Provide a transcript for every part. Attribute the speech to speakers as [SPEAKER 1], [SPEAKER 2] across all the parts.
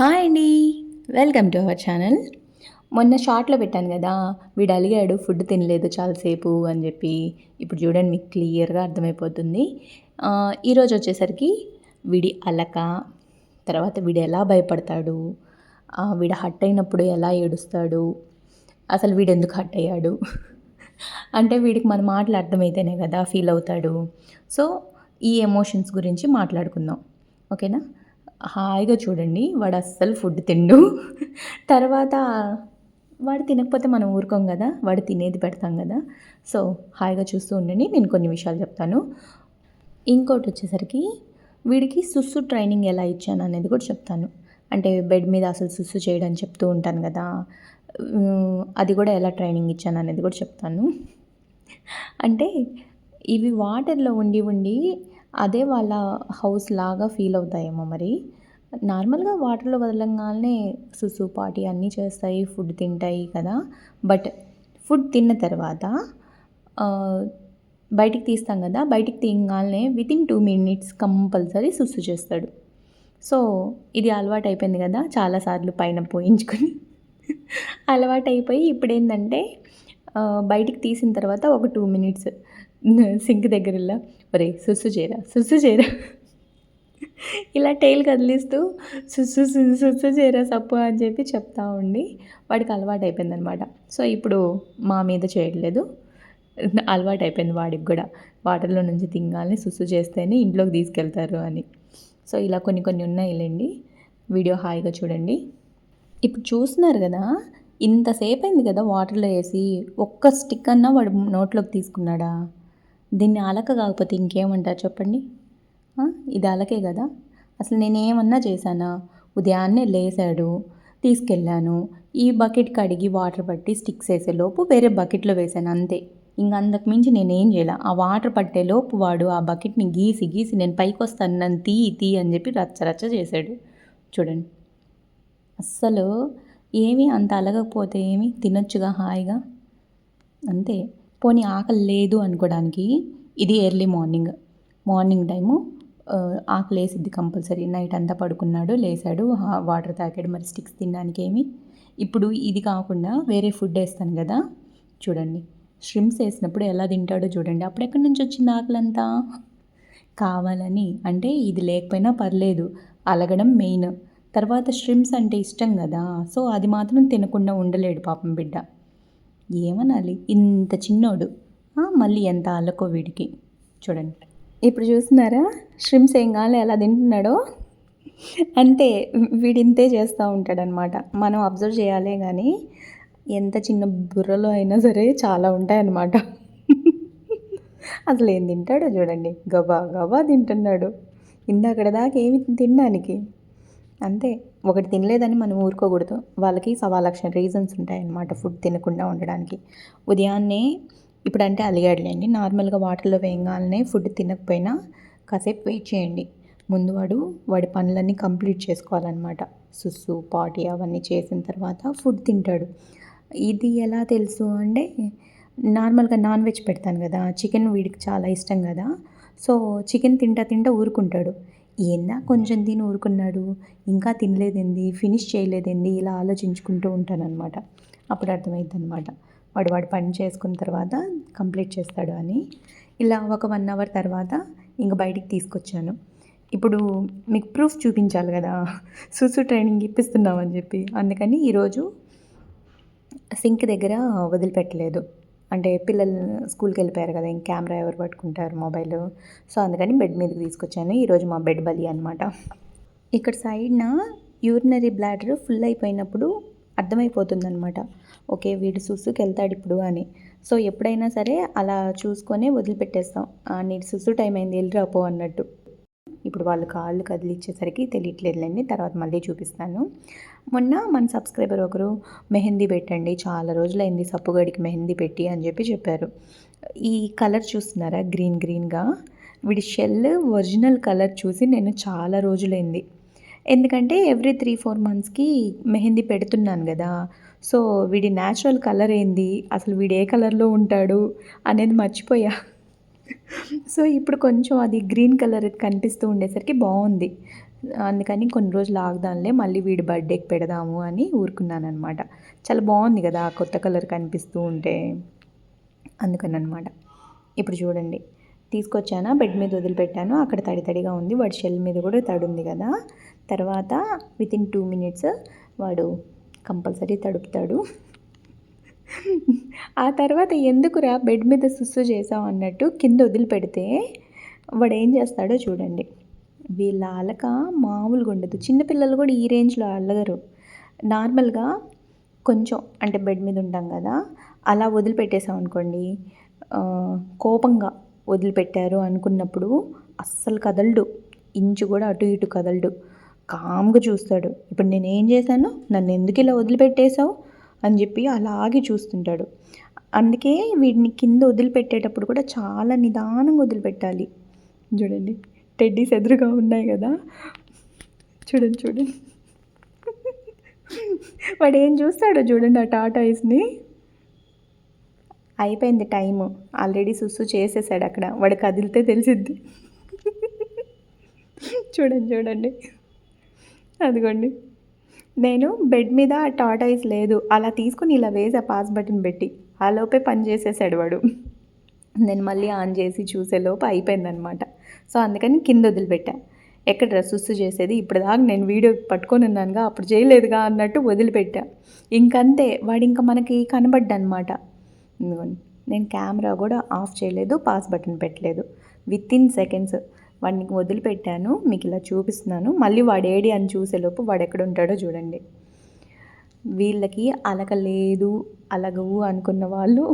[SPEAKER 1] Hi అండి. Welcome to our channel మొన్న షార్ట్లో పెట్టాను కదా వీడు అలిగాడు ఫుడ్ తినలేదు చాలాసేపు అని చెప్పి. ఇప్పుడు చూడండి మీకు క్లియర్గా అర్థమైపోతుంది. ఈరోజు వచ్చేసరికి వీడి అలక తర్వాత వీడు ఎలా భయపడతాడు వీడు హట్ అయినప్పుడు ఎలా ఏడుస్తాడు అసలు వీడు ఎందుకు హట్ అయ్యాడు? అంటే వీడికి మన మాటలు అర్థమైతేనే కదా ఫీల్ అవుతాడు. సో ఈ ఎమోషన్స్ గురించి మాట్లాడుకుందాం. ఓకేనా? హాయిగా చూడండి. వాడు అస్సలు ఫుడ్ తిండు. తర్వాత వాడు తినకపోతే మనం ఊరుకోం కదా. వాడు తినేది పెడతాం కదా. సో హాయిగా చూస్తూ ఉండండి. నేను కొన్ని విషయాలు చెప్తాను. ఇంకోటి వచ్చేసరికి వీడికి సుస్సు ట్రైనింగ్ ఎలా ఇచ్చాను అనేది కూడా చెప్తాను. అంటే బెడ్ మీద అసలు సుస్సు చేయడం చెప్తూ ఉంటాను కదా. అది కూడా ఎలా ట్రైనింగ్ ఇచ్చాను అనేది కూడా చెప్తాను. అంటే ఇవి వాటర్లో ఉండి ఉండి అదే వాళ్ళ హౌస్ లాగా ఫీల్ అవుతాయేమో మరి. నార్మల్గా వాటర్లో వదలంగానే సుసు పాటి అన్నీ చేస్తాయి ఫుడ్ తింటాయి కదా. బట్ ఫుడ్ తిన్న తర్వాత బయటికి తీస్తాం కదా బయటికి తీయగానే వితిన్ టూ మినిట్స్ కంపల్సరీ సుసు చేస్తాడు. సో ఇది అలవాటు అయిపోయింది కదా చాలాసార్లు పైన పోయించుకొని. అలవాటు అయిపోయి ఇప్పుడు ఏంటంటే బయటికి తీసిన తర్వాత ఒక టూ మినిట్స్ సింక్ దగ్గరలో ఒరే సుస్సు చేరా సుస్సు చేరా ఇలా టైల్ కదిలిస్తూ సుస్సు సుస్సు సుస్సు సప్పు అని చెప్పి చెప్తా ఉండి వాడికి అలవాటు అయిపోయింది అనమాట సో ఇప్పుడు మా మీద చేయట్లేదు. అలవాటు అయిపోయింది వాడికి కూడా. వాటర్లో నుంచి తింగాలని సుస్సు చేస్తేనే ఇంట్లోకి తీసుకెళ్తారు అని. సో ఇలా కొన్ని కొన్ని ఉన్నాయిలేండి. వీడియో హాయిగా చూడండి. ఇప్పుడు చూస్తున్నారు కదా ఇంతసేపు అయింది కదా వాటర్లో వేసి ఒక్క స్టిక్ అన్నా వాడు నోట్లోకి తీసుకున్నాడా? దీన్ని అలక కాకపోతే ఇంకేమంటారు చెప్పండి? ఇది అలకే కదా? అసలు నేనేమన్నా చేశానా? ఉదయాన్నే లేసాడు తీసుకెళ్ళాను. ఈ బకెట్ కడిగి వాటర్ పట్టి స్టిక్స్ వేసే లోపు వేరే బకెట్లో వేసాను అంతే. ఇంక అంతకు మించి నేనేం చేయాల? ఆ వాటర్ పట్టే లోపు వాడు ఆ బకెట్ని గీసి గీసి నేను పైకి వస్తాను నన్ను తీ తీ అని చెప్పి రచ్చ రచ్చ చేశాడు. చూడండి. అస్సలు ఏమీ అంత అలగకపోతే ఏమి? తినొచ్చుగా హాయిగా? అంతే. పోనీ ఆకలి లేదు అనుకోవడానికి ఇది ఎర్లీ మార్నింగ్. మార్నింగ్ టైము ఆకలి వేసిద్ది కంపల్సరీ. నైట్ అంతా పడుకున్నాడు లేసాడు వాటర్ తాగాడు మరి స్టిక్స్ తినడానికి ఏమి ఇప్పుడు ఇది కాకుండా వేరే ఫుడ్ వేస్తాను కదా. చూడండి. స్ట్రిమ్స్ వేసినప్పుడు ఎలా తింటాడో చూడండి. అప్పుడు ఎక్కడి నుంచి వచ్చింది ఆకలంతా? కావాలని. అంటే ఇది లేకపోయినా పర్లేదు. అలగడం మెయిన్. తర్వాత స్ట్రిమ్స్ అంటే ఇష్టం కదా. సో అది మాత్రం తినకుండా ఉండలేడు పాపం బిడ్డ. ఏమనాలి? ఇంత చిన్నోడు. మళ్ళీ ఎంత అల్లకో వీడికి. చూడండి. ఇప్పుడు చూస్తున్నారా? స్ట్రిమ్స్ ఏం కావాలి? ఎలా తింటున్నాడో? అంతే వీడింతే చేస్తూ ఉంటాడనమాట మనం అబ్జర్వ్ చేయాలే కానీ ఎంత చిన్న బుర్రలో అయినా సరే చాలా ఉంటాయన్నమాట. అసలు ఏం తింటాడో చూడండి. గబా గబా తింటున్నాడు. ఇందాకడ దాకా ఏమి తినడానికి? అంతే. ఒకటి తినలేదని మనం ఊరుకోకూడదు. వాళ్ళకి సవా లక్ష రీజన్స్ ఉంటాయన్నమాట ఫుడ్ తినకుండా ఉండడానికి. ఉదయాన్నే ఇప్పుడంటే అలిగాడులేండి. నార్మల్గా వాటర్లో వేయగానే ఫుడ్ తినకపోయినా కాసేపు వెయిట్ చేయండి. ముందు వాడు వాడి పనులన్నీ కంప్లీట్ చేసుకోవాలన్నమాట. సుస్సు పాటి అవన్నీ చేసిన తర్వాత ఫుడ్ తింటాడు. ఇది ఎలా తెలుసు అంటే నార్మల్గా నాన్ వెజ్ పెడతాను కదా చికెన్ వీడికి చాలా ఇష్టం కదా సో చికెన్ తింటా తింటా ఊరుకుంటాడు. ఏందా కొంచెం తిని ఊరుకున్నాడు. ఇంకా తినలేదండి ఫినిష్ చేయలేదేంది ఇలా ఆలోచించుకుంటూ ఉంటానన్నమాట. అప్పుడు అర్థమైంది అనమాట వాడు వాడు పని చేసుకున్న తర్వాత కంప్లీట్ చేస్తాడు అని. ఇలా ఒక వన్ అవర్ తర్వాత ఇంక బయటికి తీసుకొచ్చాను. ఇప్పుడు మీకు ప్రూఫ్ చూపించాలి కదా. సుసు ట్రైనింగ్ ఇప్పిస్తున్నామని చెప్పి. అందుకని ఈరోజు సింక్ దగ్గర వదిలిపెట్టలేదు. అంటే పిల్లలు స్కూల్కి వెళ్ళిపోయారు కదా ఇంక కెమెరా ఎవరు పట్టుకుంటారు మొబైల్. సో అందుకని బెడ్ మీదకి తీసుకొచ్చాను. ఈరోజు మా బెడ్ బలి అనమాట ఇక్కడ సైడ్న యూరినరీ బ్లాడర్ ఫుల్ అయిపోయినప్పుడు అర్థమైపోతుందనమాట ఓకే వీడు సుసుకి వెళ్తాడు ఇప్పుడు అని. సో ఎప్పుడైనా సరే అలా చూసుకొని వదిలిపెట్టేస్తాం. నీ సుసు టైం అయింది వెళ్ళిరాపో అన్నట్టు. ఇప్పుడు వాళ్ళు కాళ్ళు కదిలిచ్చేసరికి తెలియట్లేదులేండి. తర్వాత మళ్ళీ చూపిస్తాను. మొన్న మన సబ్స్క్రైబర్ ఒకరు మెహందీ పెట్టండి చాలా రోజులైంది సప్పుగడికి మెహందీ పెట్టి అని చెప్పి చెప్పారు. ఈ కలర్ చూస్తున్నారా? గ్రీన్ గ్రీన్గా. వీడి షెల్ ఒరిజినల్ కలర్ చూసి నేను చాలా రోజులైంది. ఎందుకంటే ఎవ్రీ త్రీ ఫోర్ మంత్స్కి మెహందీ పెడుతున్నాను కదా సో వీడి న్యాచురల్ కలర్ ఏంది? అసలు వీడు ఏ కలర్లో ఉంటాడు అనేది మర్చిపోయా. సో ఇప్పుడు కొంచెం అది గ్రీన్ కలర్ కనిపిస్తూ ఉండేసరికి బాగుంది. అందుకని కొన్ని రోజులు ఆగుదాంలే మళ్ళీ వీడి బర్త్డేకి పెడదాము అని ఊరుకున్నాను అనమాట చాలా బాగుంది కదా కొత్త కలర్ కనిపిస్తూ ఉంటే అందుకని అనమాట ఇప్పుడు చూడండి తీసుకొచ్చానా బెడ్ మీద వదిలిపెట్టాను అక్కడ తడి తడిగా ఉంది వాడి షెల్ మీద కూడా తడి ఉంది కదా. తర్వాత విత్ ఇన్ టూ మినిట్స్ వాడు కంపల్సరీ తడుపుతాడు. ఆ తర్వాత ఎందుకురా బెడ్ మీద సుస్సు చేసావు అన్నట్టు కింద వదిలిపెడితే వాడు ఏం చేస్తాడో చూడండి. వీళ్ళ అలక మామూలుగా ఉండదు. చిన్నపిల్లలు కూడా ఈ రేంజ్లో అల్లగరు. నార్మల్గా కొంచెం అంటే బెడ్ మీద ఉంటాం కదా అలా వదిలిపెట్టేసాం అనుకోండి కోపంగా వదిలిపెట్టారు అనుకున్నప్పుడు అస్సలు కదలడు. ఇంచు కూడా అటు ఇటు కదలడు. కామ్గా చూస్తాడు. ఇప్పుడు నేనేం చేశాను? నన్ను ఎందుకు ఇలా వదిలిపెట్టేశావు? అని చెప్పి అలాగే చూస్తుంటాడు. అందుకే వీడిని కింద వదిలిపెట్టేటప్పుడు కూడా చాలా నిదానంగా వదిలిపెట్టాలి. చూడండి. టెడ్డీస్ ఎదురుగా ఉన్నాయి కదా. చూడండి చూడండి. వాడు ఏం చూస్తాడో చూడండి ఆ టాటాయిస్ని అయిపోయింది టైము. ఆల్రెడీ సుస్సు చేసేసాడు అక్కడ. వాడు కదిలితే తెలిసిద్ది. చూడండి చూడండి. అదిగోండి. నేను బెడ్ మీద టాటాయిస్ లేదు. అలా తీసుకుని ఇలా వేసా పాస్ బటన్ పెట్టి ఆ లోపే పని చేసేసాడు వాడు. నేను మళ్ళీ ఆన్ చేసి చూసేలోపు అయిపోయిందనమాట. సో అందుకని కింద వదిలిపెట్టా. ఎక్కడ డ్రెస్సెస్ చేసేది? ఇప్పుడు దాకా నేను వీడియో పట్టుకొని ఉన్నానుగా అప్పుడు చేయలేదుగా అన్నట్టు వదిలిపెట్టా. ఇంకంతే వాడు ఇంకా మనకి కనబడ్డా అనమాట నేను కెమెరా కూడా ఆఫ్ చేయలేదు పాస్ బటన్ పెట్టలేదు. విత్ ఇన్ సెకండ్స్ వాడిని వదిలిపెట్టాను మీకు ఇలా చూపిస్తున్నాను. మళ్ళీ వాడు ఏడి అని చూసేలోపు వాడు ఎక్కడ ఉంటాడో చూడండి. వీళ్ళకి అలక లేదు అలగవు అనుకున్న వాళ్ళు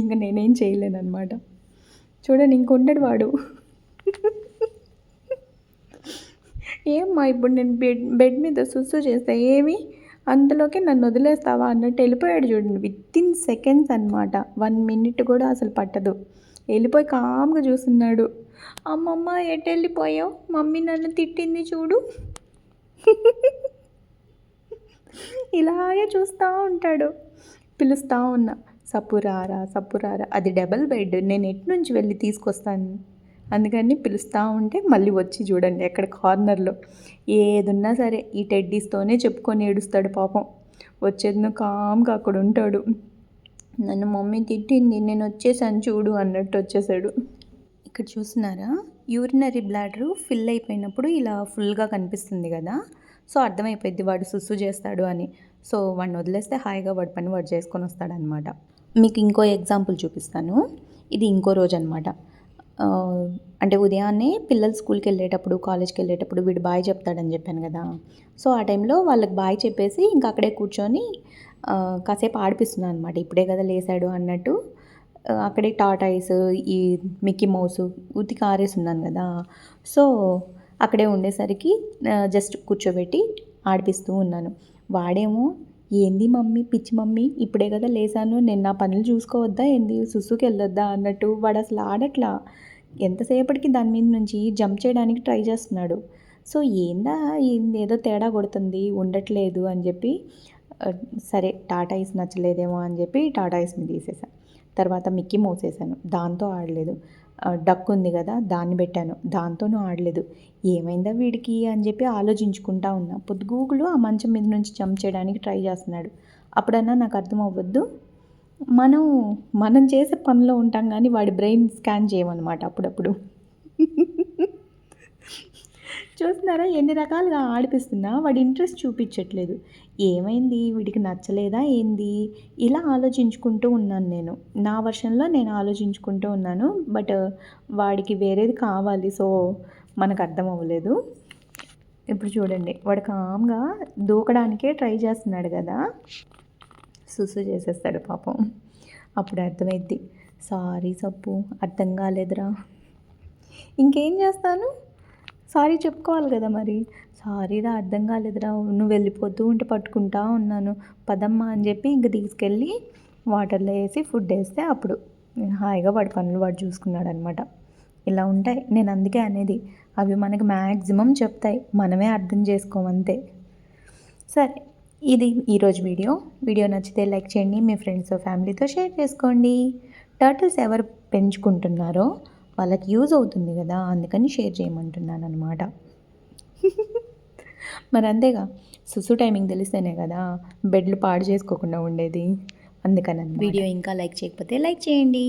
[SPEAKER 1] ఇంకా నేనేం చేయలేనమాట చూడండి ఇంకొంటాడు వాడు. ఏమ్మా ఇప్పుడు నేను బెడ్ బెడ్ మీద సుస్సు చేస్తే ఏమి? అందులోకి నన్ను వదిలేస్తావా అన్నట్టు వెళ్ళిపోయాడు చూడండి. విత్ ఇన్ సెకండ్స్ అనమాట వన్ మినిట్ కూడా అసలు పట్టదు. వెళ్ళిపోయి కామ్గా చూస్తున్నాడు. అమ్మమ్మ ఎటు వెళ్ళిపోయావు? మమ్మీ నన్ను తిట్టింది చూడు. ఇలాగే చూస్తూ ఉంటాడు. పిలుస్తూ ఉన్నా. సప్పురారా సప్పురారా. అది డబల్ బెడ్ నేను ఎటు నుంచి వెళ్ళి తీసుకొస్తాను? అందుకని పిలుస్తూ ఉంటే మళ్ళీ వచ్చి చూడండి అక్కడ కార్నర్లో ఏదున్నా సరే ఈ టెడ్డీస్తోనే చెప్పుకొని ఏడుస్తాడు పాపం. వచ్చేది కామ్గా అక్కడ ఉంటాడు. నన్ను మమ్మీ తిట్టింది నేను వచ్చేసాను చూడు అన్నట్టు వచ్చేసాడు. ఇక్కడ చూస్తున్నారా? యూరినరీ బ్లాడరు ఫిల్ అయిపోయినప్పుడు ఇలా ఫుల్గా కనిపిస్తుంది కదా. సో అర్థమైపోయింది వాడు సుస్సు చేస్తాడు అని. సో వాడిని వదిలేస్తే హాయిగా వాడి పని వాడు చేసుకొని వస్తాడనమాట. మీకు ఇంకో ఎగ్జాంపుల్ చూపిస్తాను. ఇది ఇంకో రోజు అనమాట అంటే ఉదయాన్నే పిల్లలు స్కూల్కి వెళ్ళేటప్పుడు కాలేజ్కి వెళ్ళేటప్పుడు వీడు బాయ్ చెప్తాడని చెప్పాను కదా. సో ఆ టైంలో వాళ్ళకి బాయ్ చెప్పేసి ఇంకా అక్కడే కూర్చొని కాసేపు ఆడిపిస్తున్నాను అనమాట ఇప్పుడే కదా లేసాడు అన్నట్టు. అక్కడే టాటాయిస్ ఈ మిక్కీ మౌస్ ఉతికి ఆరేసి ఉన్నాను కదా. సో అక్కడే ఉండేసరికి జస్ట్ కూర్చోబెట్టి ఆడిపిస్తూ ఉన్నాను. వాడేమో ఏంది మమ్మీ పిచ్చి మమ్మీ ఇప్పుడే కదా లేసాను నేను నా పనులు చూసుకోవద్దా ఏంది సుసుకి వెళ్ళొద్దా అన్నట్టు వాడు అసలు ఆడట్లా. ఎంతసేపటికి దాని మీద నుంచి జంప్ చేయడానికి ట్రై చేస్తున్నాడు. సో ఏందా ఏదో తేడా కొడుతుంది ఉండట్లేదు అని చెప్పి సరే టాటా ఐస్ నచ్చలేదేమో అని చెప్పి టాటా ఐస్ని తీసేసాను తర్వాత మిక్కీ మోసేసాను. దాంతో ఆడలేదు. డక్ ఉంది కదా దాన్ని పెట్టాను. దాంతోనూ ఆడలేదు. ఏమైందా వీడికి అని చెప్పి ఆలోచించుకుంటా ఉన్నా. పొద్దుగూకులు ఆ మంచం మీద నుంచి జంప్ చేయడానికి ట్రై చేస్తున్నాడు. అప్పుడన్నా నాకు అర్థం అవ్వద్దు. మనం మనం చేసే పనిలో ఉంటాం కానీ వాడి బ్రెయిన్ స్కాన్ చేయమన్నమాట అప్పుడప్పుడు. చూస్తున్నారా? ఎన్ని రకాలుగా ఆడిపిస్తున్నా వాడి ఇంట్రెస్ట్ చూపించట్లేదు. ఏమైంది? వీడికి నచ్చలేదా ఏంది? ఇలా ఆలోచించుకుంటూ ఉన్నాను నేను. నా వర్షన్లో నేను ఆలోచించుకుంటూ ఉన్నాను. బట్ వాడికి వేరేది కావాలి. సో మనకు అర్థం అవ్వలేదు. ఇప్పుడు చూడండి. వాడు కామ్గా దూకడానికే ట్రై చేస్తున్నాడు కదా. సుసు చేసేస్తాడు పాపం. అప్పుడు అర్థమైద్ది. సారీ సప్పు అర్థం కాలేదురా. ఇంకేం చేస్తాను? సారీ చెప్పుకోవాలి కదా మరి. సారీరా అర్థం కాలేదురా. నువ్వు వెళ్ళిపోతూ ఉంటే పట్టుకుంటా ఉన్నాను. పదమ్మా అని చెప్పి ఇంక తీసుకెళ్ళి వాటర్లో వేసి ఫుడ్ వేస్తే అప్పుడు హాయిగా వాడి పనులు వాడు చూసుకున్నాడు అనమాట ఇలా ఉంటాయి. నేను అందుకే అనేది. అవి మనకి మ్యాక్సిమం చెప్తాయి. మనమే అర్థం చేసుకోమంతే. సరే. ఇది ఈరోజు వీడియో. వీడియో నచ్చితే లైక్ చేయండి మీ ఫ్రెండ్స్ ఫ్యామిలీతో షేర్ చేసుకోండి. టర్టిల్స్ ఎవరు పెంచుకుంటున్నారో వాళ్ళకి యూజ్ అవుతుంది కదా అందుకని షేర్ చేయమంటున్నాను అనమాట మరి అంతేగా సుసు టైమింగ్ తెలిస్తేనే కదా బెడ్లు పాడు చేసుకోకుండా ఉండేది. అందుకని వీడియో ఇంకా లైక్ చేయకపోతే లైక్ చేయండి.